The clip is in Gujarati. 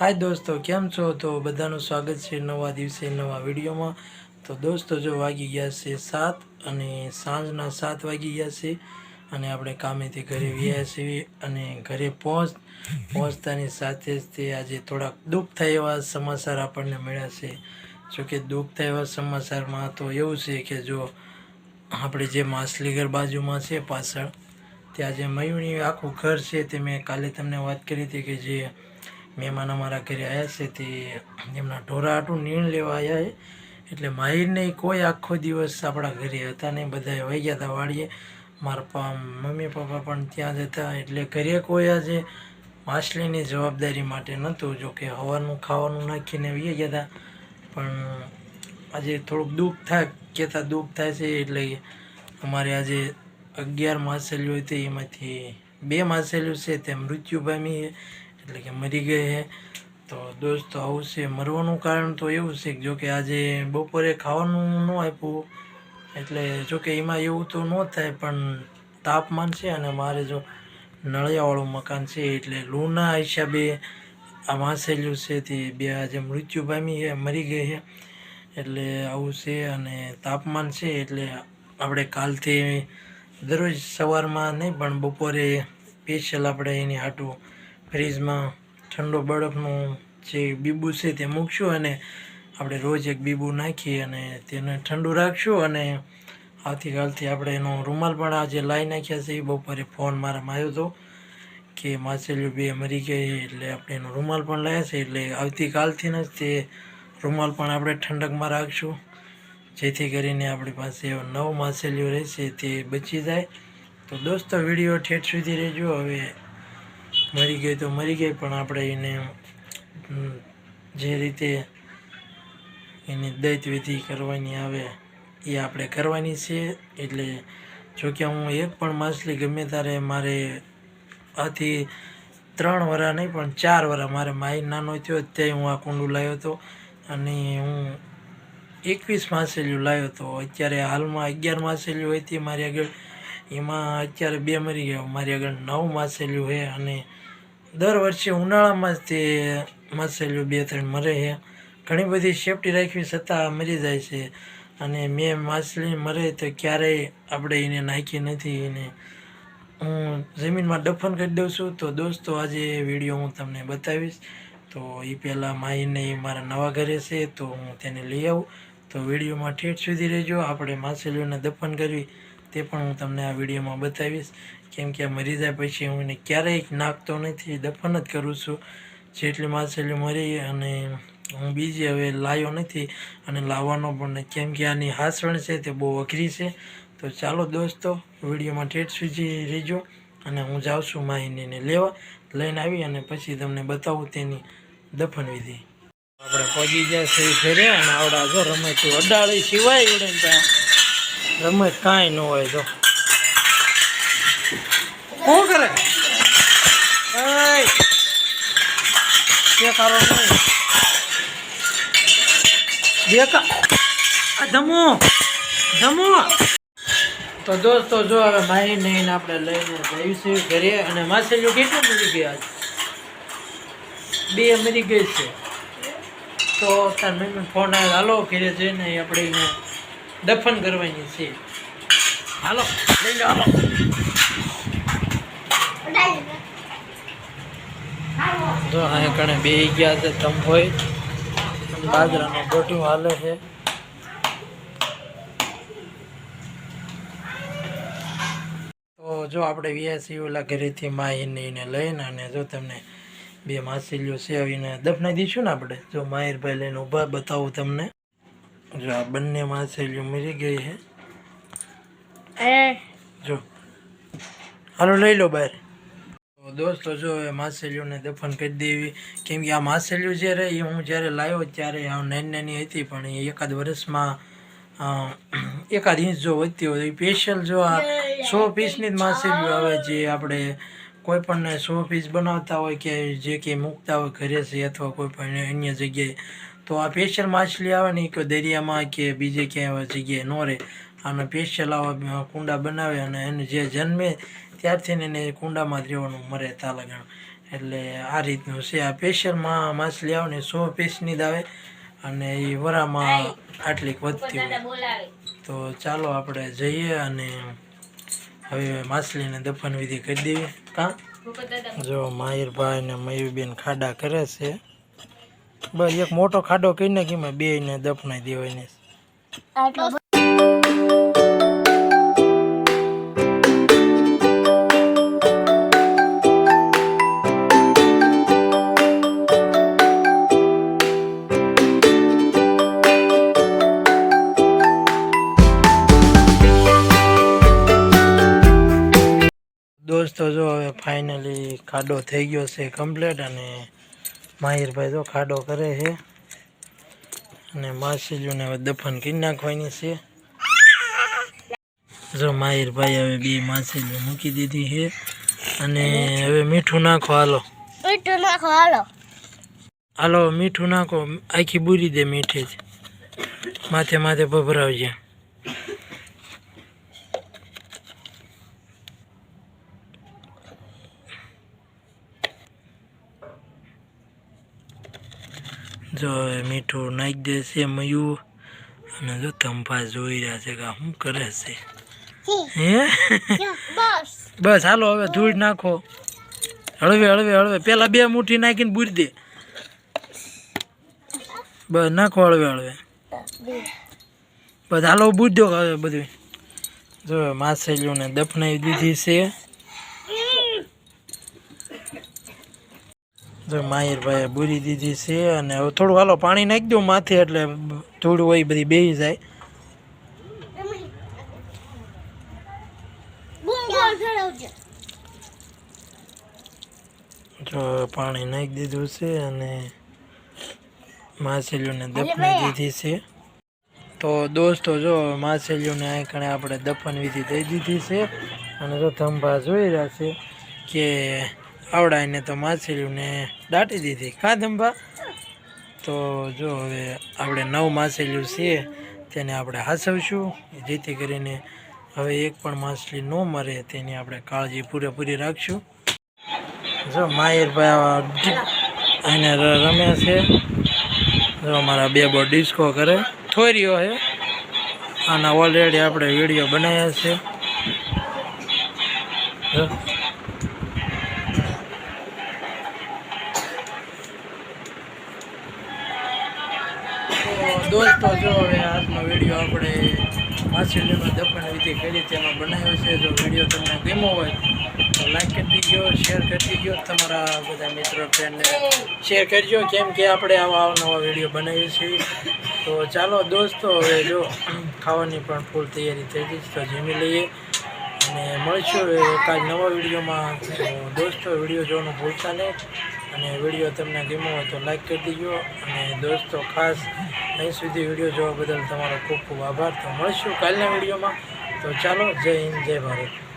હાય દોસ્તો, કેમ છો? તો બધાનું સ્વાગત છે નવા દિવસે નવા વિડીયોમાં. તો દોસ્તો, જો વાગી ગયા છે સાત અને સાંજના સાત વાગી ગયા છે અને આપણે કામેથી ઘરે વ્યા છીએ અને ઘરે પહોંચ, પહોંચતાની સાથે જ તે આજે થોડાક દુઃખ થાય એવા સમાચાર આપણને મળ્યા છે. જોકે દુઃખ થાય એવા સમાચારમાં તો એવું છે કે જો આપણે જે માછલીઘર બાજુમાં છે પાછળ, ત્યાં જે મયુરની આખું ઘર છે તે મેં કાલે તમને વાત કરી હતી કે જે મહેમાન અમારા ઘરે આવ્યા છે તે એમના ઢોરા હાટું નીણ લેવા આવ્યા છે. એટલે માહિરને કોઈ આખો દિવસ આપણા ઘરે હતા નહીં બધા વહી ગયા હતા વાડીએ. મારા પા, મમ્મી પપ્પા પણ ત્યાં જ હતા. એટલે ઘરે કોઈ આજે માછલીની જવાબદારી માટે નહોતું. જોકે હવાનું ખાવાનું નાખીને વહી ગયા હતા. પણ આજે થોડુંક દુઃખ થાય, કહેતા દુઃખ થાય છે. એટલે અમારે આજે અગિયાર માછલીઓ હતી. એમાંથી બે માછલીઓ છે. તે મૃત્યુ પામી એટલે કે મરી ગઈ છે તો દોસ્તો, આવું છે. મરવાનું કારણ તો એવું છે કે જો કે આજે બપોરે ખાવાનું ન આપ્યું. એટલે જો કે એમાં એવું તો ન થાય, પણ તાપમાન છે અને મારે જો નળિયાવાળું મકાન છે એટલે લૂના હિસાબે આ વાંસેલું છે તે બે આજે મૃત્યુ પામી છે મરી ગઈ છે એટલે આવું છે અને તાપમાન છે એટલે આપણે કાલથી દરરોજ સવારમાં નહીં, પણ બપોરે સ્પેશિયલ આપણે એની હાટું ફ્રીજમાં ઠંડો બરફનું જે બીબુ છે તે મૂકશું અને આપણે રોજ એક બીબુ નાખી અને તેને ઠંડુ રાખશું અને આવતીકાલથી આપણે એનો રૂમાલ પણ આજે લાવી નાખ્યા છે એ બપોરે ફોન મારામાં આવ્યો હતો કે માછલીઓ બે મરી ગઈ એટલે આપણે એનો રૂમાલ પણ લાવ્યા છે એટલે આવતીકાલથી જ તે રૂમાલ પણ આપણે ઠંડકમાં રાખશું. જેથી કરીને આપણી પાસે નવ માછલીઓ રહેશે તે બચી જાય. તો દોસ્તો, વીડિયો ઠેઠ સુધી રહેજો. હવે મરી ગઈ તો મરી ગઈ, પણ આપણે એને જે રીતે એની દૈત વિધિ કરવાની આવે, એ આપણે કરવાની છે. એટલે જોકે હું એક પણ માછલી ગમે ત્યારે મારે આથી ત્રણ વરા નહીં, પણ ચાર વરા મારે માઈ નાનો થયો ત્યાં હું આ કુંડું લાવ્યો હતો. અને હું એકવીસ માછલીઓ લાવ્યો હતો. અત્યારે હાલમાં અગિયાર માછલીઓ હતી મારી આગળ. એમાં અત્યારે બે મરી ગયા, મારી આગળ નવ માછલીઓ છે અને દર વર્ષે ઉનાળામાં જ તે માછલીઓ બે ત્રણ મરે છે. ઘણી બધી સેફટી રાખવી છતાં મરી જાય છે. અને મેં માછલી મરે તો ક્યારેય આપણે એને નાખી નથી એને હું જમીનમાં દફન કરી દઉં છું. તો દોસ્તો, આજે વીડિયો હું તમને બતાવીશ. તો એ પહેલાં માહીને એ મારા નવા ઘરે છે તો હું તેને લઈ આવું. તો વિડીયોમાં ઠેઠ સુધી રહેજો. આપણે માછલીઓને દફન કરવી તે પણ હું તમને આ વિડીયોમાં બતાવીશ. કેમ કે મરી જાય પછી હું એને ક્યારેય નાખતો નથી, દફન જ કરું છું. જેટલી માછલી મરી અને હું બીજી હવે લાવ્યો નથી અને લાવવાનો પણ કેમ કે આની હાસવણ છે તે બહુ અઘરી છે. તો ચાલો દોસ્તો, વિડીયોમાં ઠેઠ સુધી રહેજો અને હું જાઉં છું માહિતીને લેવા. લઈને આવી અને પછી તમને બતાવું તેની દફન વિધિ. આપણે પગી જાય છે ફેર્યા અને આવડા જો રમત અડાળી સિવાય ઉડે ત્યાં. રમત કાંઈ ન હોય જો શું કરે! બેકારો નહીં બેકા આ જમો ધમો તો દોસ્તો જો હવે માહી નહીં આપણે લઈને જઈશું ઘરે અને માછલીઓ કેટલી મરી ગયા? બે મરી ગઈ છે તો તાર મમ્મી ફોન આવ્યો હાલો ઘરે જઈને આપણે દફન કરવાની છે. હાલો, લઈ લો, હાલો. જો અહીંયા કણે બે ગયા છે હોય. બાજરાનું ગોઠું હાલે છે. તો જો આપણે વ્યાસી ઓલા ઘરેથી એને લઈને અને જો તમને બે માછલીઓ સેવીને દફનાઈ દઈશું ને આપણે, જો માહિરભાઈ લઈને ઊભા બતાવું તમને. જો આ બંને માછલીઓ મરી ગઈ છે જો હાલો લઈ લો બહાર તો દોસ્તો જો એ માછલીઓને દફન કરી દેવી કેમ કે આ માછલીઓ જ્યારે એ હું જ્યારે લાવ્યો ત્યારે આ નાની નાની હતી પણ એ એકાદ વર્ષમાં અ, એકાદ ઇંચ જો વધતી હોય તો સ્પેશિયલ જો આ સો પીસની જ માછલીઓ આવે જે આપણે કોઈ પણ સો પીસ બનાવતા હોય કે જે કે મૂકતા હોય ઘરે છે અથવા કોઈ પણ અન્ય જગ્યાએ તો આ ફેશિયલ માછલી આવે ને કે દરિયામાં કે બીજે ક્યાંય જગ્યાએ ન રહે. આને ફેશિયલ આવા કુંડા બનાવે અને એને જે જન્મે ત્યારથી એને કુંડામાં જ રહેવાનું મરે તાલાગણ એટલે આ રીતનું છે. આ ફેશિયલમાં માછલી આવે ને સો પીસની જ આવે અને એ વરામાં આટલીક વધતી હોય. તો ચાલો આપણે જઈએ અને હવે માછલીને દફન વિધિ કરી દેવી. કાં? જો માહિરભાઈ ને મયુરબેન ખાડા કરે છે. બસ એક મોટો ખાડો કરી નાખી બે ને દફનાઈ દેવાય ને દોસ્તો જો હવે ફાઇનલી ખાડો થઈ ગયો છે કમ્પ્લીટ અને માહિરભાઈ તો ખાડો કરે છે. અને માસીજુને હવે દફન કરી નાખવાની છે. જો માહિરભાઈ હવે બે માસીજુ મૂકી દીધી છે. અને હવે મીઠું નાખો હાલો. મીઠું નાખો હાલો. હાલો મીઠું નાખો. આખી બુરી દે મીઠે જ. માથે માથે ભભરાવજે. જો હવે મીઠું નાખી દેશે મયું. અને જો તંફા જોઈ રહ્યા છે કે શું કરે છે? હે? બસ. બસ હાલો હવે ધૂળ નાખો. હળવે હળવે હળવે. પેલા બે મુઠ્ઠી નાખીને બુરી દે. બસ નાખો હળવે હળવે. બસ હાલો બુજ દો હવે બધું જો માછલીઓને દફનાવી દીધી છે. જો માહિરભાઈએ બુરી દીધી છે અને હવે થોડું હાલો પાણી નાખી દો માથે એટલે ધૂળ હોય બધી બેસી જાય. જો પાણી નાખી દીધું છે અને માછલીઓને દફની દીધી છે. તો દોસ્તો જો માછલીઓને આ કણે આપણે દફન વિધિ દઈ દીધી છે. અને જો થંભા જોઈ રહ્યા છે કે આવડાઈને તો માછલીઓને દાટી દીધી. કાં ધંભા? તો જો હવે આપણે નવ માછલીઓ છે, તેને આપણે હાસવશું. જેથી કરીને હવે એક પણ માછલી ન મરે, તેની આપણે કાળજી પૂરેપૂરી રાખશું. જો માહિરભાઈ એને રમે છે. જો અમારા બે બો ડિસ્કો કરે. થોર્યો છે આના ઓલરેડી આપણે વીડિયો બનાવ્યા છે. દોસ્તો, જો હવે આજનો વીડિયો આપણે માછલીનો દફન વિધિ કરી તેમાં બનાવ્યો છે, જો વીડિયો તમને ગમ્યો હોય, તો લાઈક કરી ગયો શેર કરી ગયો તમારા બધા મિત્રો ફ્રેન્ડને શેર કરજો, કેમ કે આપણે આવા અવનવા વીડિયો બનાવીએ છીએ. તો ચાલો દોસ્તો, હવે જો ખાવાની પણ ફૂલ તૈયારી થઈ ગઈ તો જમી લઈએ. અને મળશું કાલ નવા વિડીયોમાં. દોસ્તો, વીડિયો જોવાનું ભૂલતા નહીં. અને વીડિયો તમને ગમ્યો હોય તો લાઈક કરી દીજો. અને દોસ્તો, ખાસ અહીં સુધી વીડિયો જોવા બદલ તમારો ખૂબ ખૂબ આભાર. તો મળીશું કાલના વિડીયોમાં. તો ચાલો, જય હિન્દ, જય ભારત.